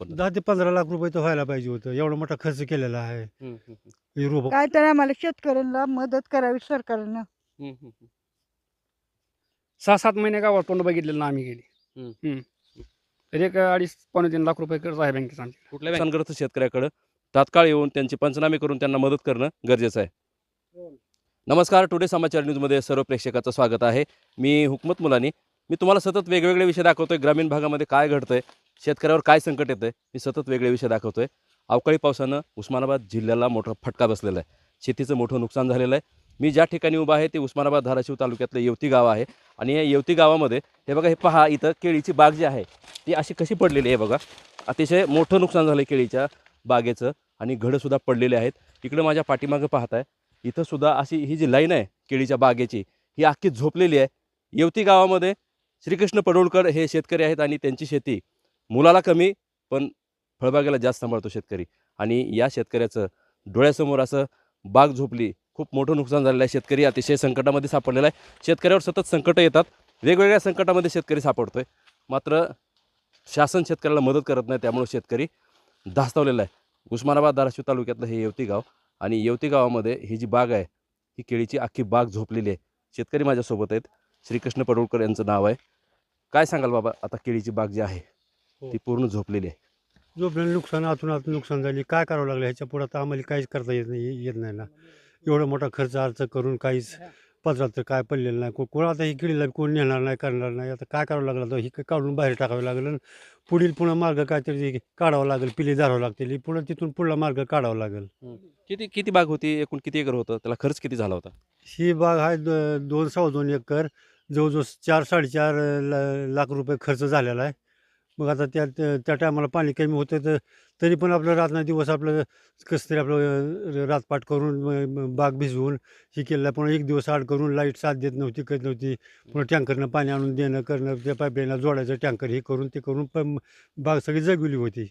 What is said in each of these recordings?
उत्पन्न. दहा ते पंधरा लाख रुपये तर व्हायला पाहिजे होतं. एवढा मोठा खर्च केलेला आहे. हम्म, हम्म, हम्म, हे रोप काय तर आम्हाला शेतकऱ्यांना मदत करावी सरकारनं. हम्म, हम्म, हम्म. सहा सात महिने गावात तोंड बघितलेलं ना आम्ही गेली. हम्म. हम्म. तर एक अडीच पावणे तीन लाख रुपये कर्ज आहे बँकेचं आमच्या. कुठल्या नुकसानग्रस्त शेतकऱ्याकडे तात्काळ येऊन त्यांचे पंचनामे करून त्यांना मदत करणं गरजेचं आहे. नमस्कार टुडे समाचार न्यूजमध्ये सर्व प्रेक्षकाचं स्वागत आहे. मी हुकमत मुलानी. मी तुम्हाला सतत वेगवेगळे विषय दाखवतोय. ग्रामीण भागामध्ये काय घडतंय शेतकऱ्यावर काय संकट येतंय मी सतत वेगळे विषय दाखवतोय. अवकाळी पावसानं उस्मानाबाद जिल्ह्याला मोठा फटका बसलेला आहे. शेतीचं मोठं नुकसान झालेलं आहे. मी ज्या ठिकाणी उभा आहे ते उस्मानाबाद धाराशिव तालुक्यातलं येवती गाव आहे. आणि या येवती गावामध्ये हे बघा हे पहा इथं केळीची बाग जी आहे ती अशी कशी पडलेली आहे बघा. अतिशय मोठं नुकसान झालं केळीच्या बागेचं आणि घडंसुद्धा पडलेले आहेत. इकडं माझ्या पाठीमागं पाहताय आहे इथंसुद्धा अशी ही जी लाईन आहे केळीच्या बागेची ही अख्खी झोपलेली आहे. येवती गावामध्ये श्रीकृष्ण पडोळकर हे शेतकरी आहेत आणि त्यांची शेती मुलाला कमी पण फळबागेला जास्त सांभाळतो शेतकरी. आणि या शेतकऱ्याचं डोळ्यासमोर असं बाग झोपली खूप मोठं नुकसान झालेलं आहे. शेतकरी अतिशय संकटामध्ये सापडलेला आहे. शेतकऱ्यावर सतत संकटं येतात. वेगवेगळ्या संकटामध्ये शेतकरी सापडतोय. मात्र शासन शेतकऱ्याला मदत करत नाही त्यामुळे शेतकरी धास्तावलेला आहे. उस्मानाबाद धाराशिव तालुक्यातलं हे येवती गाव आणि येवती गावामध्ये ही जी बाग आहे ही केळीची अख्खी बाग झोपलेली आहे. शेतकरी माझ्यासोबत आहेत. श्रीकृष्ण पडोळकर यांचं नाव आहे. काय सांगाल बाबा? आता केळीची बाग जी आहे ती पूर्ण झोपलेली आहे. झोपलेलं नुकसान आतून आतून नुकसान झाली. काय करावं लागलं? ह्याच्या पुढं तर आम्हाला काहीच करता येत नाही येत नाही ना. एवढा मोठा खर्च अर्ज करून काहीच पत्रात तर काय पडलेलं नाही. को कोण आता ही किडीला कोण नेणार नाही करणार नाही. आता काय करावं लागलं? तर ही काढून बाहेर टाकावं लागलं आणि पुढील पुन्हा मार्ग काहीतरी काढावं लागेल पिली धरावं लागतील. पुढं तिथून पुढला मार्ग काढावा लागेल. किती किती बाग होती? एकूण किती एकर होतं? त्याला खर्च किती झाला होता? ही बाग आहे दोन सव्वा दोन एकर. जवळजवळ चार साडेचार ला- लाख रुपये खर्च झालेला आहे. मग आता त्या त्या- टायमाला पाणी कमी होतं तर तरी पण आपलं रात्र दिवस आपलं कसं तरी आपलं रातपाट करून बाग भिजवून हे केलं. पुन्हा एक दिवस आड करून लाइट साथ देत नव्हती करत नव्हती. पुन्हा टँकरनं पाणी आणून देणं करणं त्या पाईपलाईनला जोडायचं टँकर हे करून ते करून पण बाग सगळी जगविली होती.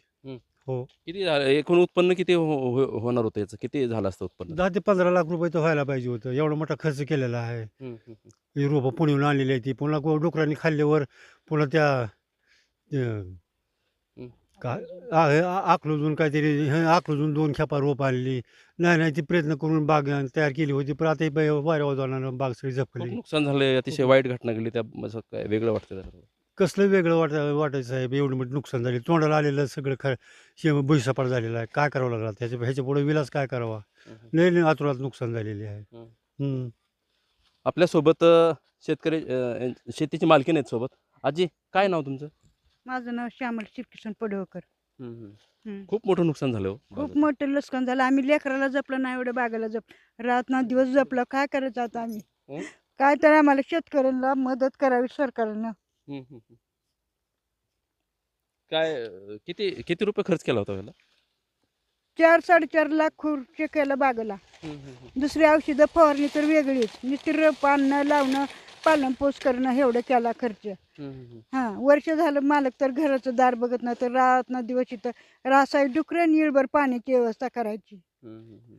हो. किती झालं? एकूण उत्पन्न किती हो- हो- होणार होतं याचं? किती झालं असतं उत्पन्न? दहा ते पंधरा लाख रुपये तर व्हायला पाहिजे होतं. एवढा मोठा खर्च केलेला आहे. ही रोपं पुण्याहून आणलेली आहे ती. पुन्हा डुकरांनी खाल्ल्यावर पुन्हा त्या अं, का आखलूजून काहीतरी हे आखलूजून दोन खेपा रोप आणली. नाही नाही ती प्रयत्न करून बाग तयार केली होती पण आता ही वाऱ्या वाजवणार बाग सगळी खूप झपली नुकसान झालंय अतिशय वाईट घटना घडली त्या असं काय वेगळं वाटतं जरा. कसलं वेगळं वाट वाटायचं साहेब एवढी मोठी नुकसान झाली. तोंडाला आलेलं सगळं ख शे भुईसपाट झालेलं आहे. काय करावं लागलं त्याच्या ह्याच्या पुढे विलास काय करावा. लई लई आतुरात नुकसान झालेली आहे. आपल्यासोबत अ, शेतकरी अ, शेतीची मालकीण आहेत सोबत. आजी काय नाव तुमचं? माझं नाव श्यामल श्रीकृष्ण पडवकर हम्म. खूप मोठं नुकसान झालं हो खूप. मोठं नुकसान झालं. आम्ही लेकराला जपलं नाही एवढं बागाला जप रात ना दिवस जपलं. काय करायचं आता आम्ही? हं? काय तर आम्हाला शेतकऱ्यांना मदत करावी सरकारनं. हम्म, हम्म, हम्म. काय अ, किती किती रुपये खर्च केला होता याला चार साडेचार लाख खुर्ची केलं बागेला. दुसरी औषधं फवारणी तर वेगळीच. नुसती पानं लावणं पालनपोष करणं एवढं केला खर्च. हां वर्ष झालं मालक तर घराचं दार बघत नाही तर रात ना दिवस इथं रासाय डुकरं निळभर पाण्याची व्यवस्था करायची.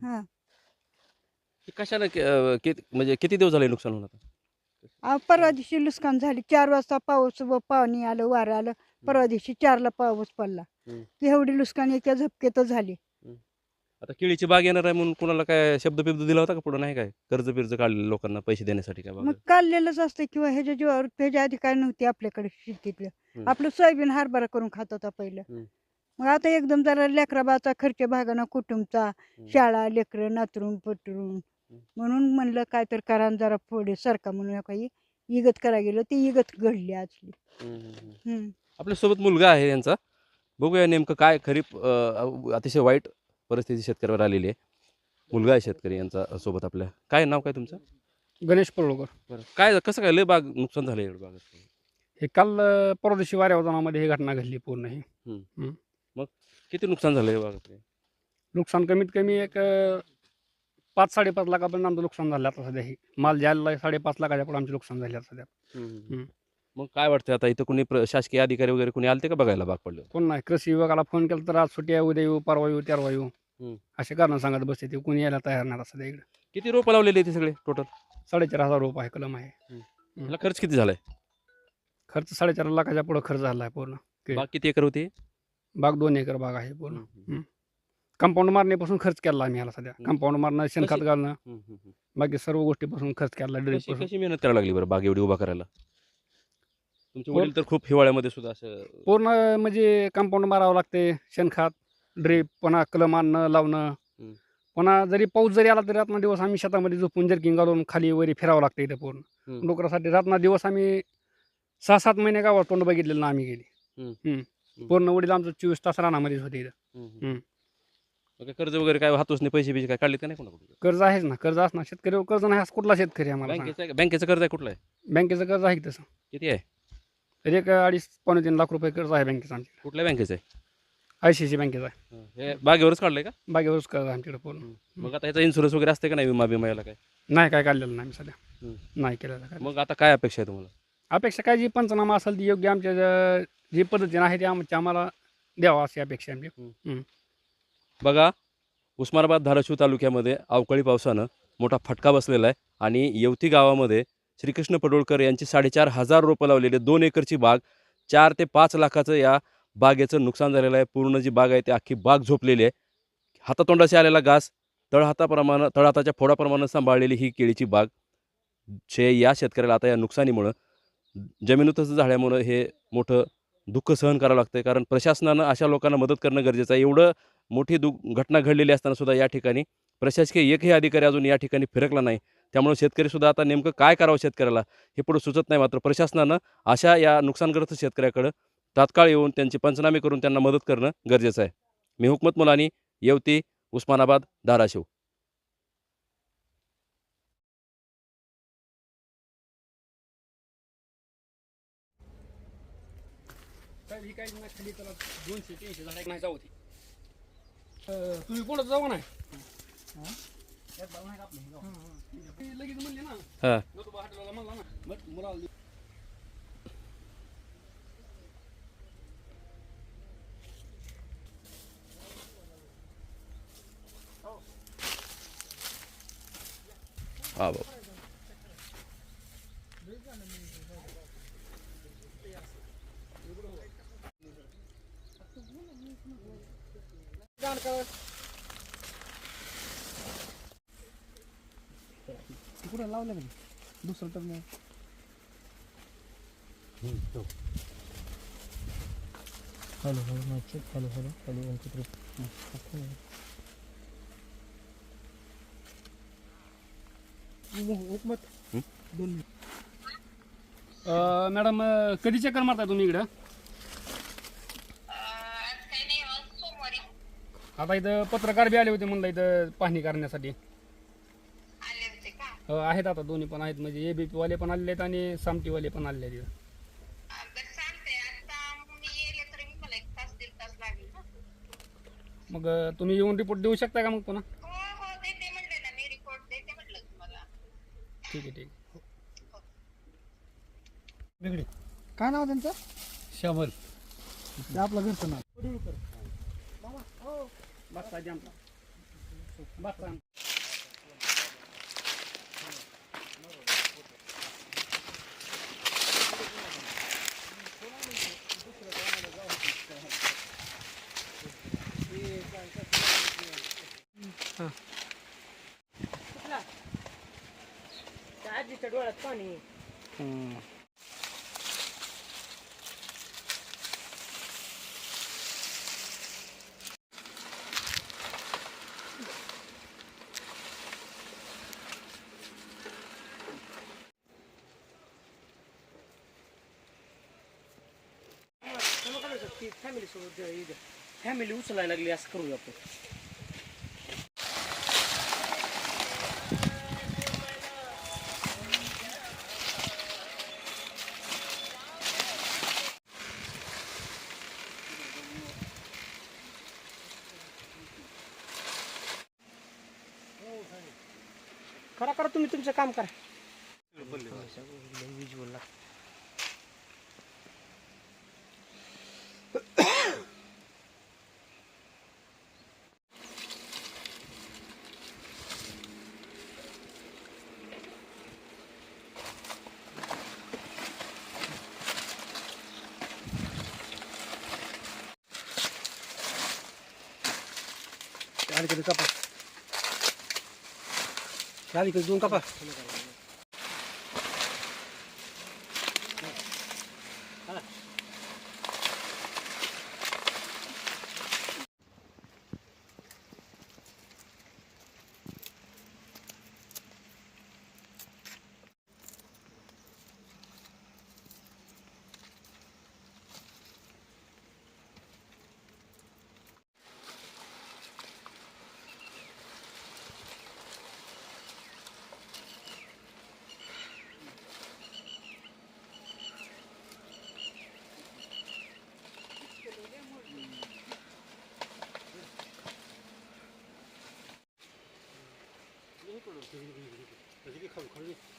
हां. कशाने के- अ, किती म्हणजे किती दिवस झाले नुकसान होणार आ, परवा दिवशी नुकसान झाली. चार वाजता पाऊस व पाणी आलं वारं आलं. परवा दिवशी चारला पाऊस पडला. हम्म. एवढी नुकसान एका झपकेतच झाली. आता केळीची बाग येणार आहे म्हणून कुणाला काय शब्द बिब्द दिला होता का पुढे? नाही काय? कर्ज बिर्ज काढले लोकांना पैसे देण्यासाठी काय मग काढलेलंच असतं किंवा ह्याच्या जीवावर ह्याच्या आधी काय नव्हती आपल्याकडे शेतीतलं. हम्म. आपलं सोयाबीन हरभरा करून खात होता पहिलं. हम्म. मग आता एकदम जरा लेकराबाचा खर्च भागाना कुटुंबचा शाळा लेकरं नातरून पटरून म्हणून म्हणलं काय तर करा जरा पुढे सरका म्हणून काही इगत करा गेलं. ती इगत घडली आजली. हम्म. आपल्यासोबत मुलगा आहे यांचा. बघूया नेमकं काय खरीप अ, अतिशय वाईट परिस्थिती शेतकऱ्यावर आलेली आहे. मुलगा आहे शेतकरी यांचा सोबत आपल्या. काय नाव काय तुमचं? गणेश पडोळकर. बरं. काय कसं काय लय बाग नुकसान झालं एवढं बागाचं हे काल अं, परदेशी वाऱ्या वजनामध्ये ही घटना घडली पूर्ण ही. किती नुकसान झालं बागाचं नुकसान कमीत कमी एक अं, पाच साडेपाच लाखापर्यंत आमचं नुकसान झालं आता सध्या ही. माल ज्याला साडेपाच लाखाच्या पुढे आमचे नुकसान झाले आता सध्या. मग काय वाटतं आता? इथं कोणी प्र- शासकीय अधिकारी वगैरे कोणी आलते का बघायला बाग पडलं? कोण नाही. कृषी विभागाला फोन केला तर आज सुट्टी आहे उद्या येऊ परवा येऊ तेरवा येऊ. असे कारण सांगत बसते ते. कोणी यायला तयार नाही आता सध्या इकडे. किती रोपं लावलेली ते सगळे टोटल साडेचार हजार रुपये आहे कलम आहे. खर्च किती झालाय? खर्च साडेचार लाखाच्या पुढे खर्च झाला आहे पूर्ण. बाग किती एकर होती? बाग दोन एकर बाग आहे पूर्ण. कंपाऊंड मारण्यापासून खर्च केला आम्ही ह्याला सध्या. कंपाऊंड मारणं शेणखत घालणं. बाकी सर्व गोष्टीपासून खर्च केला ड्रीप कशी मेहनत करायला लागली बरं बाग एवढी उभा करायला? तुमचे वडील तर खूप हिवाळ्यामध्ये सुद्धा असं पूर्ण म्हणजे कंपाऊंड मारावं लागते शेणखत ड्रीप पुन्हा कलम आणणं लावणं. हम्म. पुन्हा जरी पाऊस जरी आला तरी रातना दिवस आम्ही शेतामध्ये झोपून जर्किंग घालून खाली वरी फिरावं लागतं इथं पूर्ण. हम्म. डोकरासाठी रातना दिवस आम्ही सहा सात महिने गावात तोंड बघितलेलं ना आम्ही गेली. हम्म. पूर्ण वडील आमचं चोवीस तास रानामध्येच होते इथं. हम्म, कर्ज वगैरे काय हातोसने पैसे बिसे काय काढलेत का नाही कोणाकडून? कर्ज आहेच ना कर्ज असणार. शेतकरी कर्ज नाही असं कुठला शेतकरी आहे आम्हाला सांगा. बँकेचं बँकेचं कर्ज आहे कुठलं आहे? बँकेचं कर्ज आहे की तसं? किती आहे? तर एक अडीच पावणे तीन लाख रुपये कर्ज आहे बँकेचं आमच्या कुठल्या बँकेचं आहे? आय सी सी बँकेचं आहे. हं. बागेवरच काढलंय का? बागेवरच आहे आमच्याकडे पूर्ण. मग आता ह्याचा इन्शुरन्स वगैरे असते का नाही विमा बिमा याला काय? नाही काय काढलेलं नाही आम्ही सध्या. हम्म. नाही केलेलं काय मग आता काय अपेक्षा आहे तुम्हाला? अपेक्षा काय जी पंचनामा असेल ती योग्य आमच्या ज्या- जी पद्धतीने आहे ती आमच्या आम्हाला द्यावा अशी अपेक्षा आहे आमची. बघा उस्मानाबाद धाराशिव तालुक्यामध्ये अवकाळी पावसानं मोठा फटका बसलेला आहे आणि येवती गावामध्ये श्रीकृष्ण पडोळकर यांची साडेचार हजार रोपं लावलेली. दोन एकरची बाग चार ते पाच लाखाचं या बागेचं नुकसान झालेलं आहे. पूर्ण जी बाग आहे ती अख्खी बाग झोपलेली आहे. हातातोंडाशी आलेला घास तळहाताप्रमाणे तळहाताच्या फोडाप्रमाणे सांभाळलेली ही केळीची बाग. शे या शेतकऱ्याला आता या नुकसानीमुळं जमिनीतच झाल्यामुळं हे मोठं दुःख सहन करावं लागतं कारण प्रशासनानं अशा लोकांना मदत करणं गरजेचं आहे. एवढं मोठी दु घटना घडलेली असताना सुद्धा या ठिकाणी प्रशासकीय एकही अधिकारी अजून या ठिकाणी फिरकला नाही. त्यामुळे शेतकरीसुद्धा आता नेमकं काय करावं शेतकऱ्याला हे पुढे सुचत नाही. मात्र प्रशासनानं अशा या नुकसानग्रस्त शेतकऱ्याकडं तात्काळ येऊन त्यांचे पंचनामे करून त्यांना मदत करणं गरजेचं आहे. मी हुकमत मुलानी येवती उस्मानाबाद धाराशिव. ही काही नाही खाली त्याला दोनशे तीनशे झाड नाही जाऊ ती तुम्ही जाऊ नाही लगेच म्हणले ना. हां. हॉटेलला म्हणला हा बाबा कुठं लावलं का दुसरं तर नाही. Hello hello hello hello hello madam कधी चक्कर मारताय तुम्ही इकडं? आता इथं पत्रकार बी आले होते म्हणलं इथं पाहणी करण्यासाठी. आले आहेत आता दोन्ही पण आहेत म्हणजे एबीपी वाले पण आलेले आहेत आणि सामटीवाले पण आलेले आहेत इथं. मग तुम्ही येऊन रिपोर्ट देऊ शकता का मग पुन्हा हो हो देते म्हणले ना मी रिपोर्ट देते म्हटलं तुम्हाला ठीक आहे ठीक वेगळे. काय नाव त्यांचं? श्यामल ते आपलं घरचं नाव. बस आमचा बस आम- हम्म. फॅमिली सोबत फॅमिली उचलायला लागली असं करूया आपण. Kara kara tumi tumi sekam kara. Ada kita pas. Sabi ko, doon ka pa. 여기 여기 여기 여기 여기 가고 걸리.